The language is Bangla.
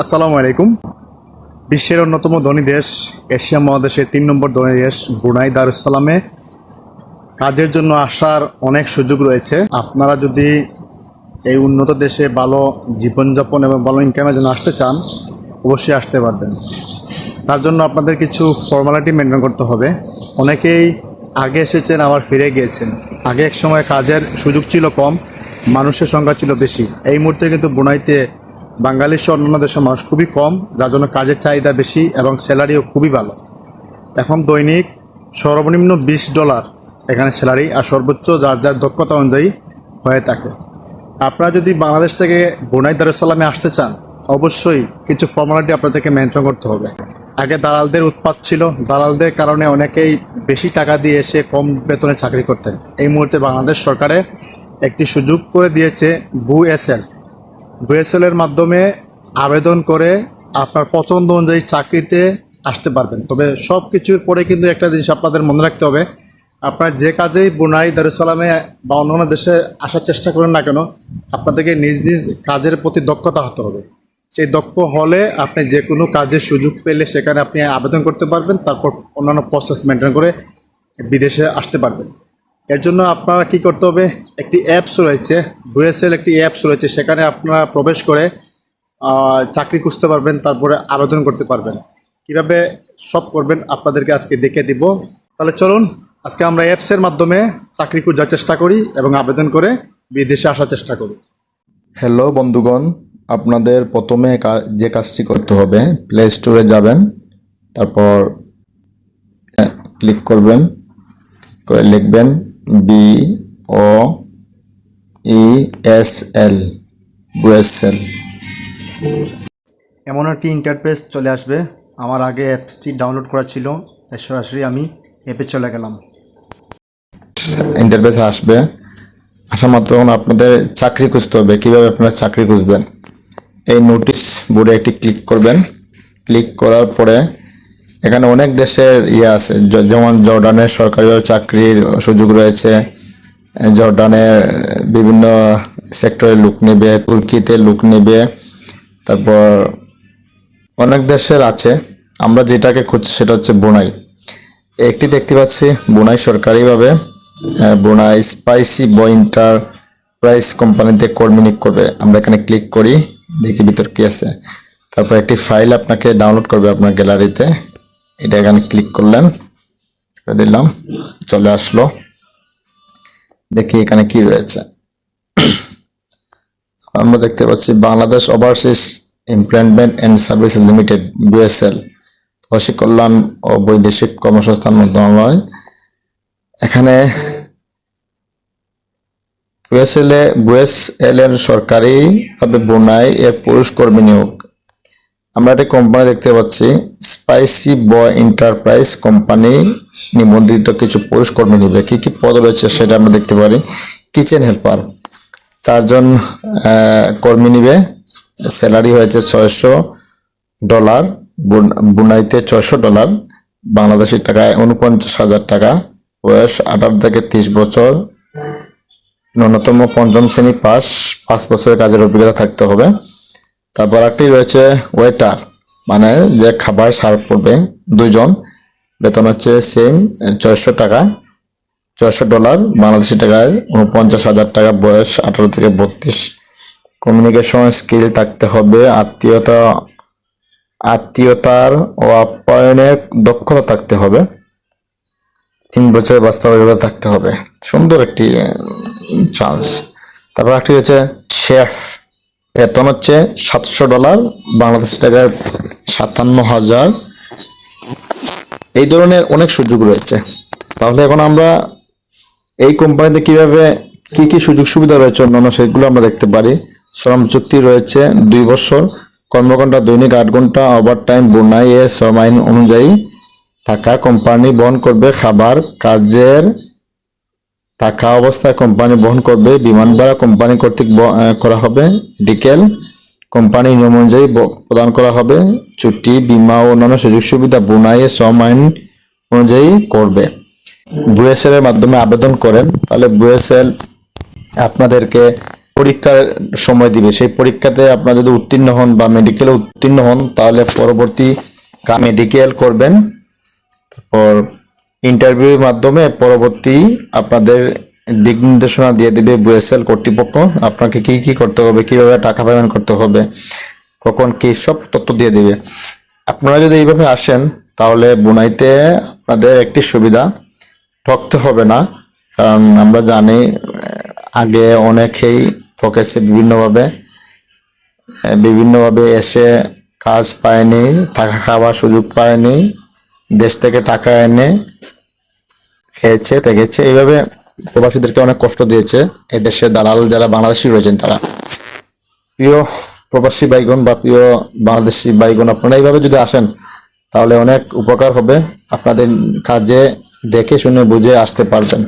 আসসালামু আলাইকুম। বিশ্বের অন্যতম ধনী দেশ, এশিয়া মহাদেশের তিন নম্বর ধনী দেশ, ব্রুনাই দারুসালামে। কাজের জন্য আসার অনেক সুযোগ রয়েছে। আপনারা যদি এই উন্নত দেশে ভালো জীবনযাপন এবং ভালো ইনকামের জন্য আসতে চান, অবশ্যই আসতে পারবেন। তার জন্য আপনাদের কিছু ফর্মালিটি মেনটেন করতে হবে। অনেকেই আগে এসেছেন, আবার ফিরে গিয়েছেন। আগে এক সময় কাজের সুযোগ ছিল কম মানুষের সংখ্যা ছিল বেশি। এই মুহূর্তে কিন্তু বুনাইতে বাঙালি সহ অন্যান্য দেশের মানুষ খুবই কম, যার জন্য কাজের চাহিদা বেশি এবং স্যালারিও খুবই ভালো। এখন দৈনিক সর্বনিম্ন বিশ ডলার এখানে স্যালারি আর সর্বোচ্চ যার যার দক্ষতা অনুযায়ী হয়ে থাকে। আপনারা যদি বাংলাদেশ থেকে বুনাই দারুসালামে আসতে চান, অবশ্যই কিছু ফর্মালিটি আপনাদেরকে মেনটেন করতে হবে। আগে দালালদের উৎপাত ছিল। দালালদের কারণে অনেকেই বেশি টাকা দিয়ে এসে কম বেতনে চাকরি করতেন। এই মুহূর্তে বাংলাদেশ সরকারে একটি সুযোগ করে দিয়েছে বুএসএল এর মাধ্যমে আবেদন করে আপনার পছন্দ অনুযায়ী চাকরিতে আসতে পারবেন। তবে সব কিছুর পরে কিন্তু একটা জিনিস আপনাদের মনে রাখতে হবে, আপনার যে কাজেই বুনাই, দারুসালামে বা অন্যান্য দেশে আসার চেষ্টা করেন না কেন, আপনাদেরকে নিজ নিজ কাজের প্রতি দক্ষতা হতে হবে। সেই দক্ষ হলে আপনি যে কোনো কাজের সুযোগ পেলে সেখানে আপনি আবেদন করতে পারবেন, তারপর অন্যান্য প্রসেস মেনটেন করে বিদেশে আসতে পারবেন। এর জন্য আপনারা কি করতে হবে? একটি অ্যাপস রয়েছে বুয়েসেল একটি অ্যাপস রয়েছে, সেখানে আপনারা প্রবেশ করে চাকরি খুঁজতে পারবেন, তারপরে আবেদন করতে পারবেন। কীভাবে সব করবেন আপনাদেরকে আজকে দেখে দিব। তাহলে চলুন, আজকে আমরা অ্যাপসের মাধ্যমে চাকরি খোঁজার চেষ্টা করি এবং আবেদন করে বিদেশে আসার চেষ্টা করি। হ্যালো বন্ধুগণ। আপনাদের প্রথমে যে কাজটি করতে হবে প্লে স্টোরে যাবেন, তারপর ক্লিক করবেন, করে লিখবেন। বি ও ই এস এল বুয়েসেল এমন একটি ইন্টারফেস চলে আসবে। আমার আগে অ্যাপসটি ডাউনলোড করা ছিল তাই সরাসরি আমি অ্যাপে চলে গেলাম। ইন্টারফেস আসবে। আসা মাত্র আপনাদের চাকরি খুঁজতে হবে কীভাবে আপনারা চাকরি খুঁজবেন। এই নোটিশ বোর্ডে একটি ক্লিক করবেন। ক্লিক করার পরে এখানে অনেক দেশের ইয়ে আছে যেমন জর্ডানের সরকারি চাকরির সুযোগ রয়েছে, জর্ডানের বিভিন্ন সেক্টরে লুক নেবে, তুর্কিতে লুক নেবে, তারপর অনেক দেশের আছে। আমরা যেটাকে খুঁজছি সেটা হচ্ছে বোনাই। একটি দেখতে পাচ্ছি বোনাই সরকারিভাবে বোনাই স্পাইসি বয় এন্টারপ্রাইজ কোম্পানিতে কর্মী নিয়োগ করবে। আমরা এখানে ক্লিক করি, দেখি ভিতর কি আছে। তারপর একটি ফাইল আপনাকে ডাউনলোড করবে আপনার গ্যালারিতে। এটা এখানে ক্লিক করলেন। করে দিলাম। চলে আসলো। দেখি এখানে কি রয়েছে। আমরা দেখতে পাচ্ছি Bangladesh overseas employment and service limited BSL প্রবাসী কল্যাণ ও বৈদেশিক কর্মসংস্থান মন্ত্রণালয়। এখানে বুয়েসএল এ বুয়েসএল এর সরকারি ভাবে বোনাই এর পুরুষ কর্মী নিয়োগ। আমরা একটা কোম্পানি দেখতে পাচ্ছি স্পাইসি বয় এন্টারপ্রাইজ কোম্পানি নিবন্ধিত কিছু পুরুষ কর্মী নিবে। কি কি পদ রয়েছে সেটা আমরা দেখতে পারি। কিচেন হেল্পার চারজন কর্মী নিবে। স্যালারি হয়েছে ছয়শো ডলার, বুন- বুনাইতে ছয়শো ডলার, বাংলাদেশি টাকায় উনপঞ্চাশ হাজার টাকা। বয়স আঠারো থেকে তিরিশ বছর, ন্যূনতম পঞ্চম শ্রেণি পাস, পাঁচ বছরের কাজের অভিজ্ঞতা থাকতে হবে। তারপর একটি রয়েছে ওয়েটার মানে যে খাবার সার্ভ করবে দুজন বেতন হচ্ছে সেম ছয়শো টাকা। ছয়শো ডলার বাংলাদেশি টাকায় উনপঞ্চাশ হাজার টাকা, বয়স আঠারো থেকে বত্রিশ। কমিউনিকেশন স্কিল থাকতে হবে, আত্মীয়তা, আত্মীয়তার ও আপ্যায়নের দক্ষতা থাকতে হবে। তিন বছর বাস্তবতা থাকতে হবে। সুন্দর একটি চান্স তারপর একটি হচ্ছে শেফ বেতন হচ্ছে সাতশো ডলার, বাংলাদেশ টাকায় সাতান্ন হাজার। এই ধরনের অনেক সুযোগ রয়েছে। তাহলে এখন আমরা এই কোম্পানিতে কীভাবে কি কি সুযোগ সুবিধা রয়েছে অন্যান্য সেগুলো আমরা দেখতে পারি। শ্রম চুক্তি রয়েছে দুই বছর, কর্মঘণ্টা, দৈনিক আট ঘণ্টা ওভার টাইম বোনাই শ্রম আইন অনুযায়ী থাকা। কোম্পানি বহন করবে খাবার, কাজের থাকা অবস্থায় কোম্পানি বহন করবে, বিমান ভাড়া কোম্পানি কর্তৃক করা হবে, ডিকেল কোম্পানি নিয়ম অনুযায়ী প্রদান করা হবে ছুটি বিমা ও অন্যান্য সুযোগ সুবিধা বোনাই এ শ্রম আইন অনুযায়ী করবে। বুয়েসেল এর মাধ্যমে আবেদন করেন, তাহলে বুয়েসেল আপনাদেরকে পরীক্ষার সময় দিবে। সেই পরীক্ষাতে আপনারা যদি উত্তীর্ণ হন বা মেডিকেলে উত্তীর্ণ হন, তাহলে পরবর্তী মেডিকেল করবেন। তারপর ইন্টারভিউর মাধ্যমে পরবর্তী আপনাদের দিক নির্দেশনা দিয়ে দেবে বুয়েসেল কর্তৃপক্ষ। আপনাকে কি কি করতে হবে, কীভাবে টাকা পেমেন্ট করতে হবে, কখন কি সব তথ্য দিয়ে দেবে। আপনারা যদি এইভাবে আসেন, তাহলে বুনাইতে আপনাদের একটি সুবিধা ঠকতে হবে না। কারণ আমরা জানি, আগে অনেকেই ঠকেছে বিভিন্নভাবে। বিভিন্নভাবে এসে কাজ পায়নি টাকা খাওয়ার সুযোগ পায়নি, দেশ থেকে টাকা এনে খেয়েছে, দেখেছে। এইভাবে প্রবাসীদেরকে অনেক কষ্ট দিয়েছে। এই দেশের দালাল যারা বাংলাদেশি রয়েছেন তারা। প্রিয় প্রবাসী বাইগণ বা প্রিয় বাংলাদেশি বাইগণ আপনারা এইভাবে যদি আসেন, তাহলে অনেক উপকার হবে। আপনাদের কাজে দেখে শুনে বুঝে আসতে পারবেন।